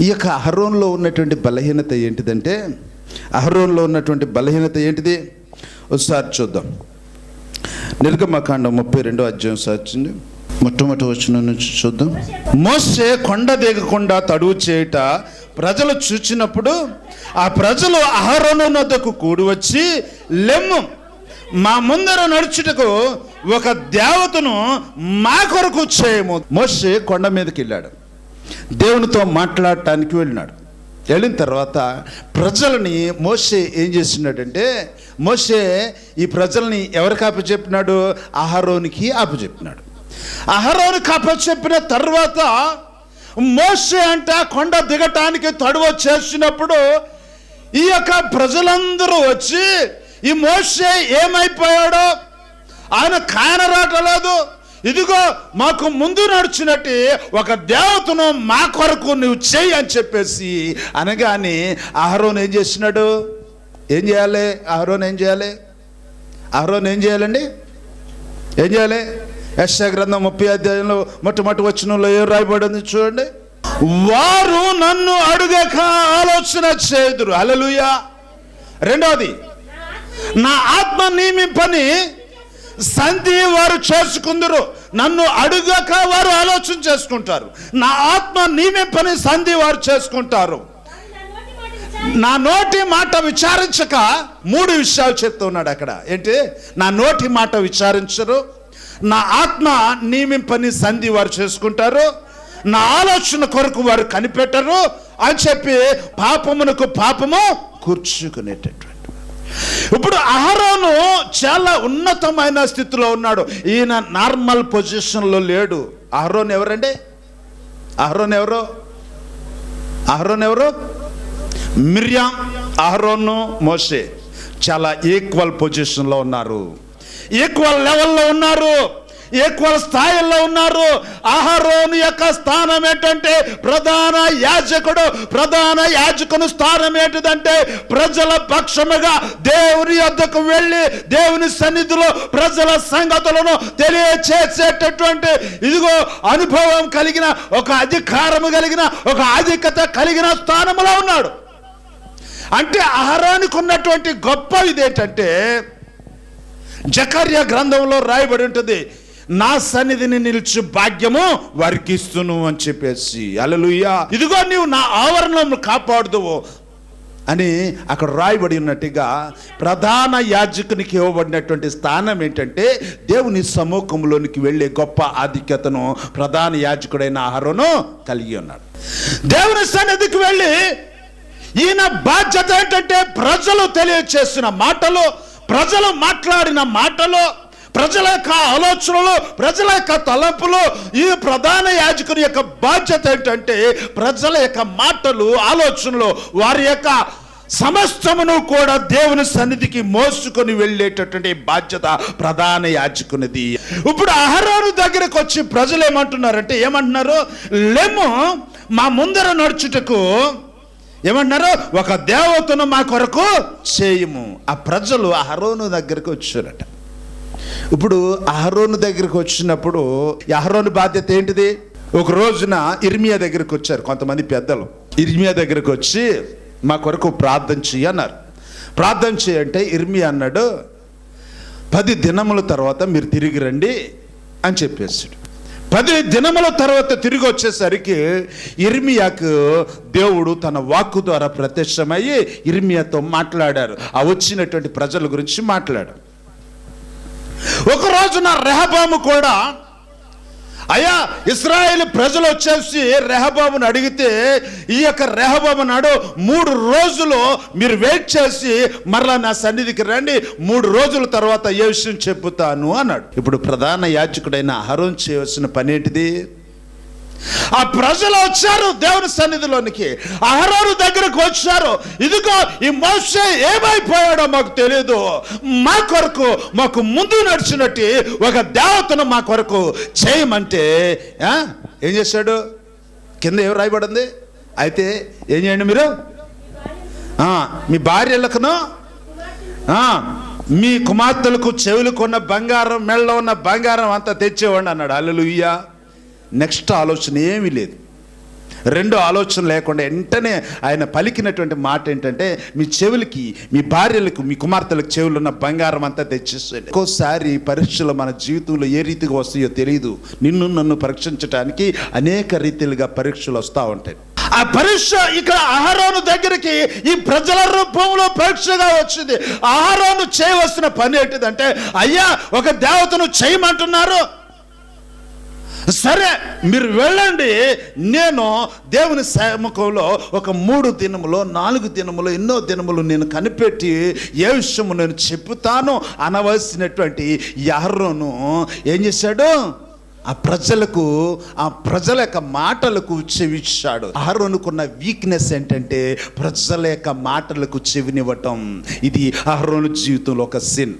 ఈ యొక్క అహరోన్లో ఉన్నటువంటి బలహీనత ఏంటిదంటే అహరోన్లో ఉన్నటువంటి బలహీనత ఏంటిది? ఒకసారి చూద్దాం. నిర్గమకాండం ముప్పై రెండో అధ్యాయం సార్చింది మొట్టమొదటి వచ్చిన నుంచి చూద్దాం. మోసే కొండ దిగకుండా తడువు చేయుట ప్రజలు చూచినప్పుడు ఆ ప్రజలు అహరోను నద్దకు కూడి వచ్చి లెమ్ము మా ముందర నడుచుటకు ఒక దేవతను మా కొరకు చేయము. మోసే కొండ మీదకి వెళ్ళాడు. దేవునితో మాట్లాడటానికి వెళ్ళినాడు. వెళ్ళిన తర్వాత ప్రజలని మోసే ఏం చేస్తున్నాడంటే మోసే ఈ ప్రజల్ని ఎవరికి అప్పచెప్పినాడు అహరోనికి అప్పచెప్పినాడు అహరోనికి అప్పచెప్పిన తర్వాత మోసే అంట కొండ దిగటానికి తడువ చేసినప్పుడు ఈ యొక్క ప్రజలందరూ వచ్చి ఈ మోసే ఏమైపోయాడో? ఆయన కానరాటలేదు. ఇదిగో మాకు ముందు నడిచినట్టు ఒక దేవతను మా కొరకు నువ్వు చేయి అని చెప్పేసి అనగానే ఆహరోన్ ఏం చేసినాడు ఏం చేయాలి? ఆహరోన్ ఏం చేయాలి? ఆహరోన్ ఏం చేయాలండి? ఏం చేయాలి? యశ గ్రంథం ముప్పై అధ్యాయంలో మొట్టమొదటి వచ్చినంలో ఏం రాయబడింది చూడండి. వారు నన్ను అడుగక ఆలోచన చేదురు అలలుయా రెండవది నా ఆత్మ నియమింపని సంధి వారు చేసుకుందరు. నన్ను అడుగక వారు ఆలోచన చేసుకుంటారు. నా ఆత్మ నియమింపని సంధి వారు చేసుకుంటారు. నా నోటి మాట విచారించక మూడు విషయాలు చెప్తున్నాడు అక్కడ. ఏంటి? నా నోటి మాట విచారించరు. నా ఆత్మ నియమింపని సంధి వారు చేసుకుంటారు. నా ఆలోచన కొరకు వారు కనిపెట్టరు. అని చెప్పి పాపమునకు పాపము కూర్చుకునేటట్టు. ఇప్పుడు అహరోను చాలా ఉన్నతమైన స్థితిలో ఉన్నాడు. ఈయన నార్మల్ పొజిషన్లో లేడు. అహరోన్ ఎవరండి? అహరోన్ ఎవరు? అహరోన్ ఎవరు? మిర్యాం అహరోను మోషే. చాలా ఈక్వల్ పొజిషన్లో ఉన్నారు. ఈక్వల్ లెవెల్లో ఉన్నారు. ఈక్వల్ స్థాయిలో ఉన్నారు? అహరోను యొక్క స్థానం ఏంటంటే ప్రధాన యాజకుడు ప్రధాన యాజకుని స్థానం ఏంటిదంటే ప్రజల పక్షముగా దేవుని యొద్దకు వెళ్ళి దేవుని సన్నిధిలో ప్రజల సంగతులను తెలియచేసేటటువంటి ఇదిగో అనుభవం కలిగిన ఒక అధికారము కలిగిన ఒక ఆధిక్యత కలిగిన స్థానంలో ఉన్నాడు. అంటే అహరానికి ఉన్నటువంటి గొప్ప ఇదేంటంటే జకర్య గ్రంథంలో రాయబడి ఉంటుంది. నా సన్నిధిని నిలిచి భాగ్యము వారికి ఇస్తును అని చెప్పేసి. అలలుయ్యా ఇదిగో నీవు నా ఆవరణం కాపాడుదువు అని అక్కడ రాయబడి ఉన్నట్టుగా ప్రధాన యాజకునికి ఇవ్వబడినటువంటి స్థానం ఏంటంటే దేవుని సమూహంలోనికి వెళ్ళే గొప్ప ఆధిక్యతను ప్రధాన యాజకుడైన ఆహారను కలిగి ఉన్నాడు. దేవుని సన్నిధికి వెళ్ళి ఈయన బాధ్యత ఏంటంటే ప్రజలు తెలియచేసిన మాటలు ప్రజలు మాట్లాడిన మాటలు ప్రజల యొక్క ఆలోచనలు ప్రజల యొక్క తలంపులు ఈ ప్రధాన యాజకుని యొక్క బాధ్యత ఏంటంటే ప్రజల యొక్క మాటలు ఆలోచనలు వారి యొక్క సమస్తమును కూడా దేవుని సన్నిధికి మోసుకొని వెళ్ళేటటువంటి బాధ్యత ప్రధాన యాజకునిది. ఇప్పుడు అహరోను దగ్గరకు వచ్చి ప్రజలు ఏమంటున్నారంటే ఏమంటున్నారు? లేము మా ముందర నడుచుటకు ఏమంటున్నారు? ఒక దేవతను మా కొరకు చేయము. ఆ ప్రజలు అహరోను దగ్గరకు వచ్చారట. ఇప్పుడు అహరోను దగ్గరికి వచ్చినప్పుడు అహరోను బాధ్యత ఏంటిది? ఒక రోజున ఇర్మియా దగ్గరికి వచ్చారు కొంతమంది పెద్దలు. ఇర్మియా దగ్గరికి వచ్చి మా కొరకు ప్రార్థన చెయ్యి అన్నారు. ప్రార్థన చేయంటే ఇర్మియా అన్నాడు పది దినముల తర్వాత మీరు తిరిగి రండి అని చెప్పేసాడు పది దినముల తర్వాత తిరిగి వచ్చేసరికి ఇర్మియాకు దేవుడు తన వాక్కు ద్వారా ప్రత్యక్షమయ్యి ఇర్మియాతో మాట్లాడారు. ఆ వచ్చినటువంటి ప్రజల గురించి మాట్లాడారు. ఒక రోజున రెహబాము కూడా అయ్యా ఇస్రాయేల్ ప్రజలు వచ్చేసి రెహబాబుని అడిగితే ఈ యొక్క రెహబాబు నాడు మూడు రోజులు మీరు వెయిట్ చేసి మరలా నా సన్నిధికి రండి మూడు రోజుల తర్వాత ఏ విషయం చెప్పుతాను అన్నాడు. ఇప్పుడు ప్రధాన యాచకుడైన అహరోన్ చేయవలసిన పని ఏంటిది? ఆ ప్రజలు వచ్చారు దేవుని సన్నిధిలోనికి. అహరోను దగ్గరకు వచ్చారు. ఇదిగో ఈ మోసే ఏమైపోయాడో మాకు తెలియదు మా కొరకు మాకు ముందు నడిచినట్టు ఒక దేవతను మా కొరకు చేయమంటే ఏం చేశాడు? కింద ఏం రాయబడింది? అయితే ఏం చేయండి మీరు? మీ భార్యలకును ఆ, మీ కుమార్తెలకు చెవులకు ఉన్న బంగారం మెళ్ళలో ఉన్న బంగారం అంతా తెచ్చేవాడు అన్నాడు. అల్లెలుయ్యా నెక్స్ట్ ఆలోచన ఏమీ లేదు. రెండో ఆలోచన లేకుండా వెంటనే ఆయన పలికినటువంటి మాట ఏంటంటే మీ చెవులకి మీ భార్యలకు మీ కుమార్తెలకు చెవులు ఉన్న బంగారం అంతా తెచ్చేసేయండి. ఒక్కోసారి పరీక్షలు మన జీవితంలో ఏ రీతిగా వస్తాయో తెలియదు నిన్ను నన్ను పరీక్షించడానికి అనేక రీతిలుగా పరీక్షలు వస్తూ ఉంటాయి. ఆ పరీక్ష ఇక్కడ ఆహారాను దగ్గరికి ఈ ప్రజల రూపంలో పరీక్షగా వచ్చింది. ఆహారాను చేయవలసిన పని ఏంటిదంటే అయ్యా ఒక దేవతను చేయమంటున్నారు. సరే మీరు వెళ్ళండి. నేను దేవుని సముఖంలో ఒక మూడు దినములో నాలుగు దినములు ఎన్నో దినములు నేను కనిపెట్టి ఏ విషయము నేను చెప్తాను అనవలసినటువంటి యారోను ఏం చేశాడు? ఆ ప్రజలకు ఆ ప్రజల యొక్క మాటలకు చెవిచ్చాడు. అహరోనుకున్న వీక్నెస్ ఏంటంటే ప్రజల యొక్క మాటలకు చెవినివ్వటం. ఇది అహరోను జీవితంలో ఒక సిన్